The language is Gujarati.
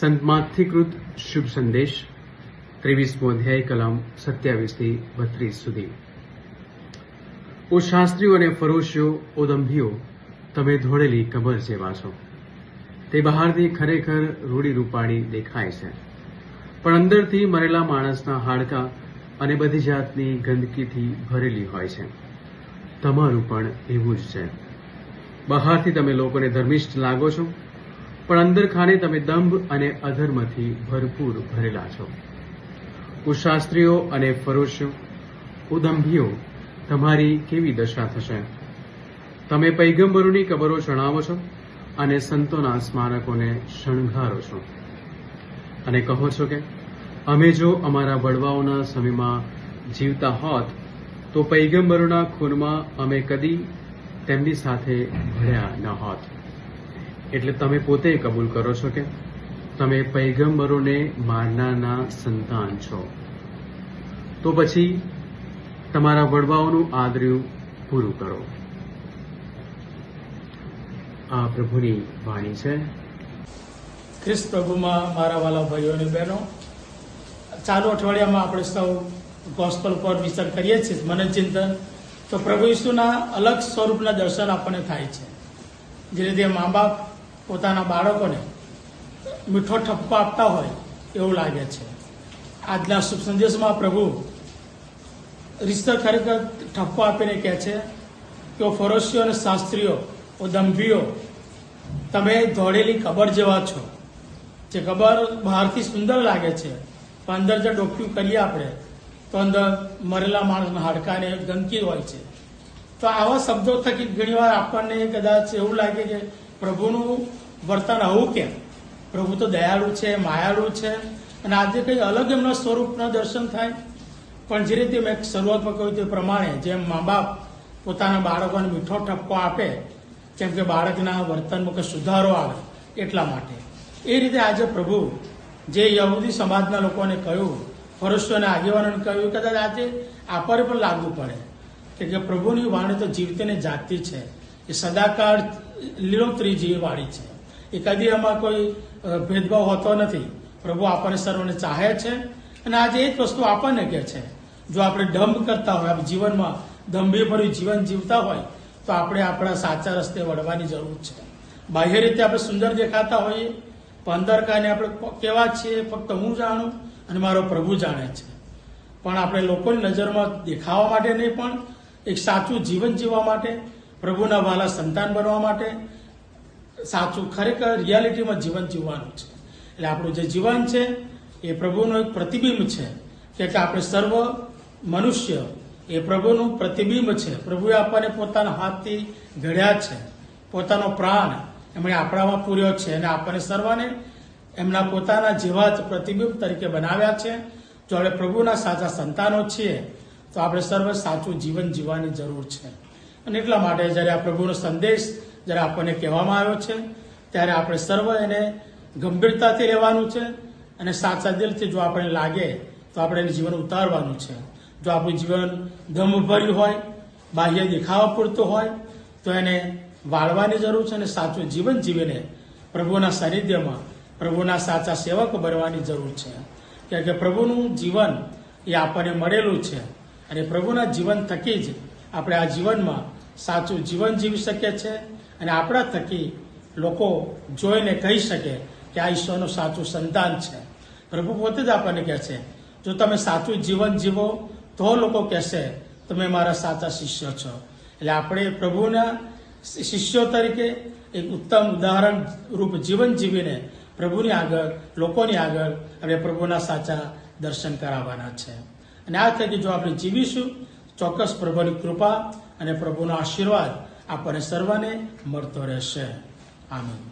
સંતમાથીકૃત શુભ સંદેશ, ત્રેવીસમો અધ્યાય, કલમ સત્યાવીસથી બત્રીસ સુધી. ઓ શાસ્ત્રીઓ અને ફરોશીઓ ઓદંભીઓ તમે ધોળેલી કબર જેવા છો. તે બહારથી ખરેખર રૂડી રૂપાળી દેખાય છે. પણ અંદરથી મરેલા માણસના હાડકાં અને બધી જાતની ગંદકીથી ભરેલી હોય છે. તમારું પણ એવું જ છે. બહારથી તમે લોકોને ધર્મિષ્ઠ લાગો છો પણ અંદર ખાને તમે દંભ અને અધર્મથી ભરપૂર ભરેલા છો. કુશાસ્ત્રીઓ અને ફરોશ, ઉદંભીઓ, તમારી કેવી દશા થશે? તમે પૈગંબરોની કબરો ચણાવો છો અને સંતોના સ્મારકોને શણગારો છો. અને કહો છો કે, અમે જો અમારા વડવાઓના સમયમાં જીવતા હોત, તો પૈગંબરોના ખૂનમાં અમે કદી તેમની સાથે ભળ્યા ન હોત. એટલે તમે પોતે કબૂલ કરો છો કે તમે પૈગંબરોને મારનારના સંતાન છો. તો પછી તમારા વડવાઓનું આદર્યું પૂરું કરો. આ પ્રભુની વાણી છે. ખ્રિસ્ત પ્રભુમાં મારા વાલા ભાઈઓ અને બહેનો, ચાલુ અઠવાડિયામાં આપણે સૌ ગોસ્પલ પર વિચાર કરીએ છીએ મને ચિંતન તો પ્રભુ ઈસુના અલગ સ્વરૂપના દર્શન આપણને થાય છે. જે રીતે મા બાપ પોતાના બાળકોને મીઠો ઠપકો આપતા હોય એવું લાગે છે. આજના શુભ સંદેશમાં પ્રભુ રીસ્તર ખરેખર ઠપકો આપીને કહે છે કે ફરોશીઓ અને શાસ્ત્રીઓ, ઓ દંભીઓ, તમે દોડેલી કબર જેવા છો. જે કબર બહારથી સુંદર લાગે છે, પણ અંદર જો ડોક્યું કરીએ આપણે, તો અંદર મરેલા માણસના હાડકાને ગંદકી હોય છે. તો આવા શબ્દો થકી ઘણીવાર આપણને કદાચ એવું લાગે કે પ્રભુનું વર્તન આવું કેમ પ્રભુ તો દયાળુ છે, માયાળુ છે. અને આજે કંઈ અલગ એમના સ્વરૂપના દર્શન થાય? પણ જે રીતે મેં શરૂઆતમાં કહ્યું તે પ્રમાણે જેમ મા બાપ પોતાના બાળકોને મીઠો ઠપકો આપે કેમ કે બાળકના વર્તનમાં કંઈ સુધારો આવે એટલા માટે. એ રીતે આજે પ્રભુ જે યહૂદી સમાજના લોકોને કહ્યું ફરસ્યોને આગેવાનોને કહ્યું કદાચ આજે આપણને પણ લાગુ પડે કે પ્રભુની વાણી તો જીવતી ને જાગતી છે. એ સદાકાળ લીલોતરી જેવી વાણી છે. એ કદી એમાં કોઈ ભેદભાવ હોતો નથી. પ્રભુ આપણને સર્વને ચાહે છે અને આજે એ જ વસ્તુ આપણને કહે છે. જો આપણે ડંભ કરતા હોય આપણે જીવનમાં દંભેભર્યું જીવન જીવતા હોય, તો આપણે આપણા સાચા રસ્તે વળવાની જરૂર છે. બાહ્ય રીતે આપણે સુંદર દેખાતા હોઈએ, પણ અંદર કાને આપણે કેવા છીએ ફક્ત હું જાણું અને મારો પ્રભુ જાણે છે. પણ આપણે લોકોની નજરમાં દેખાવા માટે નહીં પણ એક સાચું જીવન જીવવા માટે, પ્રભુના વાલા સંતાન બનવા માટે સાચું, ખરેખર રિયાલિટીમાં જીવન જીવવાનું છે. એટલે આપણું જે જીવન છે, એ પ્રભુનું એક પ્રતિબિંબ છે. કે આપણે સર્વ મનુષ્ય, એ પ્રભુનું પ્રતિબિંબ છે. પ્રભુએ આપણને પોતાના હાથથી ઘડ્યા છે. પોતાનો પ્રાણ એમણે આપણામાં પૂર્યો છે અને આપણને સર્વને એમના પોતાના જેવા જ પ્રતિબિંબ તરીકે બનાવ્યા છે. જો આપણે પ્રભુના સાચા સંતાનો છીએ, તો આપણે સર્વ સાચું જીવન જીવવાની જરૂર છે. અને એટલા માટે જ્યારે આ પ્રભુનો સંદેશ જ્યારે આપણને કહેવામાં આવ્યો છે, ત્યારે આપણે સર્વ એને ગંભીરતાથી લેવાનું છે અને સાચા દિલથી જો આપણે લાગે, તો આપણે એને જીવન ઉતારવાનું છે. જો આપણું જીવન ગમભર્યું હોય, બાહ્ય દેખાવા પૂરતું હોય, તો એને વાળવાની જરૂર છે અને સાચું જીવન જીવીને પ્રભુના સાનિધ્યમાં, પ્રભુના સાચા સેવક બનવાની જરૂર છે. કારણ કે પ્રભુનું જીવન એ આપણને મળેલું છે અને પ્રભુના જીવન થકી જ આપણે આ જીવનમાં સાચું જીવન જીવી શકીએ છીએ. અને આપણા થકી લોકો જોઈને કહી શકે કે આ ઈશ્વરનું સાચું સંતાન છે. પ્રભુ પોતે જ આપણને કહે છે, જો તમે સાચું જીવન જીવો, તો લોકો કહેશે, તમે મારા સાચા શિષ્ય છો. એટલે આપણે પ્રભુના શિષ્યો તરીકે એક ઉત્તમ ઉદાહરણ રૂપ જીવન જીવીને પ્રભુની આગળ, લોકોની આગળ આપણે પ્રભુના સાચા દર્શન કરાવવાના છે. અને આ થકી જો આપણે જીવીશું, ચોક્કસ પ્રભુની કૃપા અને પ્રભુનો આશીર્વાદ આપણને સર્વને મળતો રહેશે. આમીન.